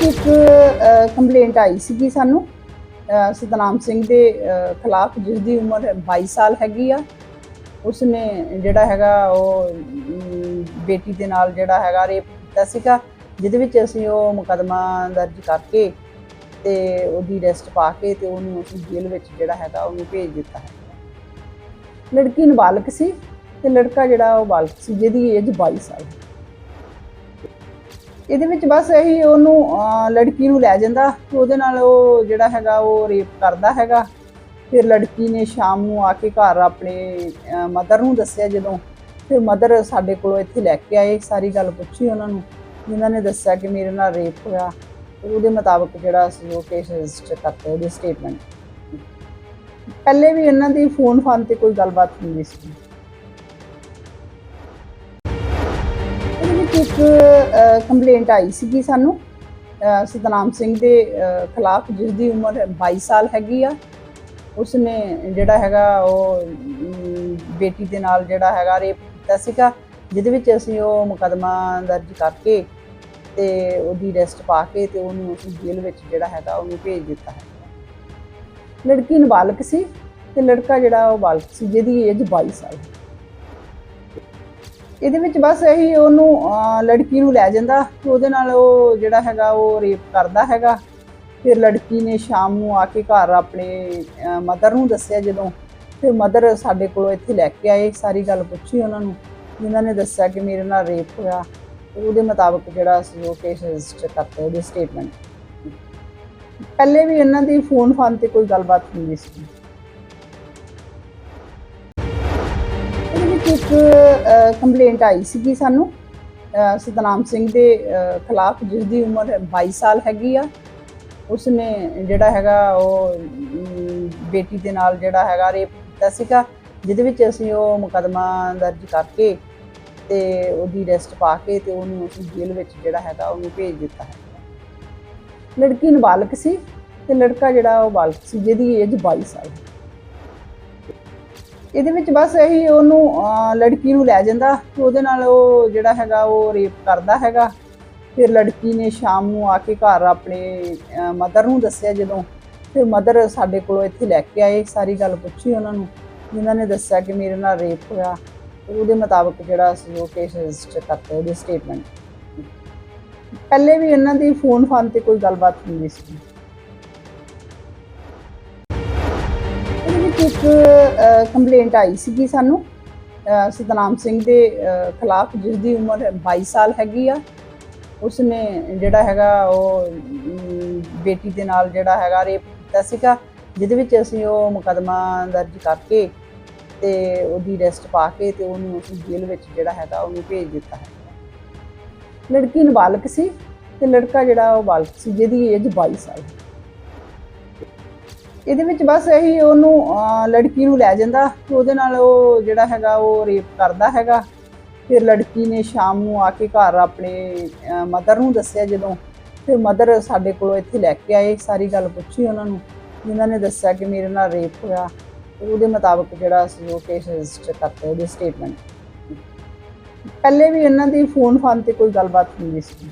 ਵਿੱਚ ਇੱਕ ਕੰਪਲੇਂਟ ਆਈ ਸੀਗੀ ਸਾਨੂੰ। ਸਤਨਾਮ ਸਿੰਘ ਦੇ ਖਿਲਾਫ, ਜਿਸ ਦੀ ਉਮਰ 22 ਸਾਲ ਹੈਗੀ ਆ। ਉਸਨੇ ਜਿਹੜਾ ਹੈਗਾ ਉਹ ਬੇਟੀ ਦੇ ਨਾਲ ਜਿਹੜਾ ਹੈਗਾ ਰੇਪ ਕੀਤਾ ਸੀਗਾ, ਜਿਹਦੇ ਵਿੱਚ ਅਸੀਂ ਉਹ ਮੁਕਦਮਾ ਦਰਜ ਕਰਕੇ ਤੇ ਉਹਦੀ ਰੈਸਟ ਪਾ ਕੇ ਤੇ ਉਹਨੂੰ ਅਸੀਂ ਜੇਲ੍ਹ ਵਿੱਚ ਜਿਹੜਾ ਹੈਗਾ ਉਹਨੂੰ ਭੇਜ ਦਿੱਤਾ ਹੈ। ਲੜਕੀ ਨਾਬਾਲਗ ਸੀ ਤੇ ਲੜਕਾ ਜਿਹੜਾ ਉਹ ਬਾਲਗ ਸੀ, ਜਿਹਦੀ ਏਜ 22 ਸਾਲ ਹੈ। ਇਹਦੇ ਵਿੱਚ ਬਸ ਇਹੀ ਉਹਨੂੰ ਲੜਕੀ ਨੂੰ ਲੈ ਜਾਂਦਾ ਤੇ ਉਹਦੇ ਨਾਲ ਉਹ ਜਿਹੜਾ ਹੈਗਾ ਉਹ ਰੇਪ ਕਰਦਾ ਹੈਗਾ। ਫਿਰ ਲੜਕੀ ਨੇ ਸ਼ਾਮ ਨੂੰ ਆ ਕੇ ਘਰ ਆਪਣੇ ਮਦਰ ਨੂੰ ਦੱਸਿਆ ਜਦੋਂ। ਫਿਰ ਮਦਰ ਸਾਡੇ ਕੋਲੋਂ ਇੱਥੇ ਲੈ ਕੇ ਆਏ, ਸਾਰੀ ਗੱਲ ਪੁੱਛੀ ਉਹਨਾਂ ਨੂੰ। ਜਿਨ੍ਹਾਂ ਨੇ ਦੱਸਿਆ ਕਿ ਮੇਰੇ ਨਾਲ ਰੇਪ ਹੋਇਆ। ਉਹਦੇ ਮੁਤਾਬਕ ਜਿਹੜਾ ਅਸੀਂ ਉਹ ਕੇਸ ਰਜਿਸਟਰ ਕਰਤੇ ਉਹਦੀ ਸਟੇਟਮੈਂਟ ਪਹਿਲੇ ਵੀ ਇਹਨਾਂ ਦੀ ਫੋਨ ਫਾਨ ਤੇ ਕੋਈ ਗੱਲਬਾਤ ਹੁੰਦੀ ਸੀ। ਇੱਕ ਕੰਪਲੇਂਟ ਆਈ ਸੀਗੀ ਸਾਨੂੰ। ਸਤਨਾਮ ਸਿੰਘ ਦੇ ਖਿਲਾਫ, ਜਿਸ ਦੀ ਉਮਰ 22 ਸਾਲ ਹੈਗੀ ਆ। ਉਸਨੇ ਜਿਹੜਾ ਹੈਗਾ ਉਹ ਬੇਟੀ ਦੇ ਨਾਲ ਜਿਹੜਾ ਹੈਗਾ ਰੇਪ ਕੀਤਾ ਸੀਗਾ, ਜਿਹਦੇ ਵਿੱਚ ਅਸੀਂ ਉਹ ਮੁਕਦਮਾ ਦਰਜ ਕਰਕੇ ਤੇ ਉਹਦੀ ਰੈਸਟ ਪਾ ਕੇ ਤੇ ਉਹਨੂੰ ਅਸੀਂ ਜੇਲ੍ਹ ਵਿੱਚ ਜਿਹੜਾ ਹੈਗਾ ਉਹਨੂੰ ਭੇਜ ਦਿੱਤਾ ਹੈ। ਲੜਕੀ ਨਾਬਾਲਗ ਸੀ ਤੇ ਲੜਕਾ ਜਿਹੜਾ ਉਹ ਬਾਲਕ ਸੀ, ਜਿਹਦੀ ਏਜ 22 ਸਾਲ ਹੈ। ਇਹਦੇ ਵਿੱਚ ਬਸ ਇਹੀ ਉਹਨੂੰ ਲੜਕੀ ਨੂੰ ਲੈ ਜਾਂਦਾ ਤੇ ਉਹਦੇ ਨਾਲ ਉਹ ਜਿਹੜਾ ਹੈਗਾ ਉਹ ਰੇਪ ਕਰਦਾ ਹੈਗਾ। ਫਿਰ ਲੜਕੀ ਨੇ ਸ਼ਾਮ ਨੂੰ ਆ ਕੇ ਘਰ ਆਪਣੇ ਮਦਰ ਨੂੰ ਦੱਸਿਆ ਜਦੋਂ। ਫਿਰ ਮਦਰ ਸਾਡੇ ਕੋਲੋਂ ਇੱਥੇ ਲੈ ਕੇ ਆਏ, ਸਾਰੀ ਗੱਲ ਪੁੱਛੀ ਉਹਨਾਂ ਨੂੰ। ਜਿਨ੍ਹਾਂ ਨੇ ਦੱਸਿਆ ਕਿ ਮੇਰੇ ਨਾਲ ਰੇਪ ਹੋਇਆ ਉਹਦੇ ਮੁਤਾਬਕ ਜਿਹੜਾ ਅਸੀਂ ਉਹ ਕੇਸ ਰਜਿਸਟਰ ਕਰਤੇ ਉਹਦੀ ਸਟੇਟਮੈਂਟ ਪਹਿਲੇ ਵੀ ਇਹਨਾਂ ਦੀ ਫੋਨ ਫਾਨ ਤੇ ਕੋਈ ਗੱਲਬਾਤ ਹੁੰਦੀ ਸੀ। ਇੱਕ ਕੰਪਲੇਂਟ ਆਈ ਸੀਗੀ ਸਾਨੂੰ। ਸਤਨਾਮ ਸਿੰਘ ਦੇ ਖਿਲਾਫ, ਜਿਸ ਦੀ ਉਮਰ 22 ਸਾਲ ਹੈਗੀ ਆ, ਉਸਨੇ ਜਿਹੜਾ ਹੈਗਾ ਉਹ ਬੇਟੀ ਦੇ ਨਾਲ ਜਿਹੜਾ ਹੈਗਾ ਰੇਪ ਕੀਤਾ ਸੀਗਾ, ਜਿਹਦੇ ਵਿੱਚ ਅਸੀਂ ਉਹ ਮੁਕਦਮਾ ਦਰਜ ਕਰਕੇ ਤੇ ਉਹਦੀ ਰੈਸਟ ਪਾ ਕੇ ਤੇ ਉਹਨੂੰ ਅਸੀਂ ਜੇਲ੍ਹ ਵਿੱਚ ਜਿਹੜਾ ਹੈਗਾ ਉਹਨੂੰ ਭੇਜ ਦਿੱਤਾ ਹੈ। ਲੜਕੀ ਨਾਬਾਲਗ ਸੀ ਤੇ ਲੜਕਾ ਜਿਹੜਾ ਉਹ ਬਾਲਕ ਸੀ, ਜਿਹਦੀ ਏਜ 22 ਸਾਲ ਹੈ। ਇਹਦੇ ਵਿੱਚ ਬਸ ਇਹੀ ਉਹਨੂੰ ਲੜਕੀ ਨੂੰ ਲੈ ਜਾਂਦਾ ਤੇ ਉਹਦੇ ਨਾਲ ਉਹ ਜਿਹੜਾ ਹੈਗਾ ਉਹ ਰੇਪ ਕਰਦਾ ਹੈਗਾ। ਫਿਰ ਲੜਕੀ ਨੇ ਸ਼ਾਮ ਨੂੰ ਆ ਕੇ ਘਰ ਆਪਣੇ ਮਦਰ ਨੂੰ ਦੱਸਿਆ ਜਦੋਂ। ਫਿਰ ਮਦਰ ਸਾਡੇ ਕੋਲੋਂ ਇੱਥੇ ਲੈ ਕੇ ਆਏ, ਸਾਰੀ ਗੱਲ ਪੁੱਛੀ ਉਹਨਾਂ ਨੂੰ। ਜਿਨ੍ਹਾਂ ਨੇ ਦੱਸਿਆ ਕਿ ਮੇਰੇ ਨਾਲ ਰੇਪ ਹੋਇਆ ਉਹਦੇ ਮੁਤਾਬਕ ਜਿਹੜਾ ਅਸੀਂ ਉਹ ਕੇਸ ਰਜਿਸਟਰ ਕਰਤੇ ਉਹਦੀ ਸਟੇਟਮੈਂਟ ਪਹਿਲੇ ਵੀ ਇਹਨਾਂ ਦੀ ਫੋਨ ਫਾਨ ਤੇ ਕੋਈ ਗੱਲਬਾਤ ਹੁੰਦੀ ਸੀ। ਵਿੱਚ ਇੱਕ ਕੰਪਲੇਂਟ ਆਈ ਸੀਗੀ ਸਾਨੂੰ। ਸਤਨਾਮ ਸਿੰਘ ਦੇ ਖਿਲਾਫ, ਜਿਸ ਦੀ ਉਮਰ 22 ਸਾਲ ਹੈਗੀ ਆ, ਉਸਨੇ ਜਿਹੜਾ ਹੈਗਾ ਉਹ ਬੇਟੀ ਦੇ ਨਾਲ ਜਿਹੜਾ ਹੈਗਾ ਰੇਪ ਕੀਤਾ ਸੀਗਾ, ਜਿਹਦੇ ਵਿੱਚ ਅਸੀਂ ਉਹ ਮੁਕਦਮਾ ਦਰਜ ਕਰਕੇ ਤੇ ਉਹਦੀ ਰੈਸਟ ਪਾ ਕੇ ਤੇ ਉਹਨੂੰ ਉਸ ਜੇਲ੍ਹ ਵਿੱਚ ਜਿਹੜਾ ਹੈਗਾ ਉਹਨੂੰ ਭੇਜ ਦਿੱਤਾ ਹੈ। ਲੜਕੀ ਨਾਬਾਲਗ ਸੀ ਤੇ ਲੜਕਾ ਜਿਹੜਾ ਉਹ ਬਾਲਕ ਸੀ, ਜਿਹਦੀ ਏਜ 22 ਸਾਲ ਹੈ ਇਹਦੇ ਵਿੱਚ ਬਸ ਇਹੀ ਉਹਨੂੰ ਲੜਕੀ ਨੂੰ ਲੈ ਜਾਂਦਾ ਤੇ ਉਹਦੇ ਨਾਲ ਉਹ ਜਿਹੜਾ ਹੈਗਾ ਉਹ ਰੇਪ ਕਰਦਾ ਹੈਗਾ। ਫਿਰ ਲੜਕੀ ਨੇ ਸ਼ਾਮ ਨੂੰ ਆ ਕੇ ਘਰ ਆਪਣੇ ਮਦਰ ਨੂੰ ਦੱਸਿਆ ਜਦੋਂ। ਫਿਰ ਮਦਰ ਸਾਡੇ ਕੋਲੋਂ ਇੱਥੇ ਲੈ ਕੇ ਆਏ, ਸਾਰੀ ਗੱਲ ਪੁੱਛੀ ਉਹਨਾਂ ਨੂੰ। ਜਿਨ੍ਹਾਂ ਨੇ ਦੱਸਿਆ ਕਿ ਮੇਰੇ ਨਾਲ ਰੇਪ ਹੋਇਆ, ਤੇ ਉਹਦੇ ਮੁਤਾਬਕ ਜਿਹੜਾ ਅਸੀਂ ਉਹ ਕੇਸ ਰਜਿਸਟਰ ਕਰਤੇ ਉਹਦੇ ਸਟੇਟਮੈਂਟ ਪਹਿਲੇ ਵੀ ਇਹਨਾਂ ਦੀ ਫੋਨ ਫਾਨ ਤੇ ਕੋਈ ਗੱਲਬਾਤ ਹੁੰਦੀ ਸੀ।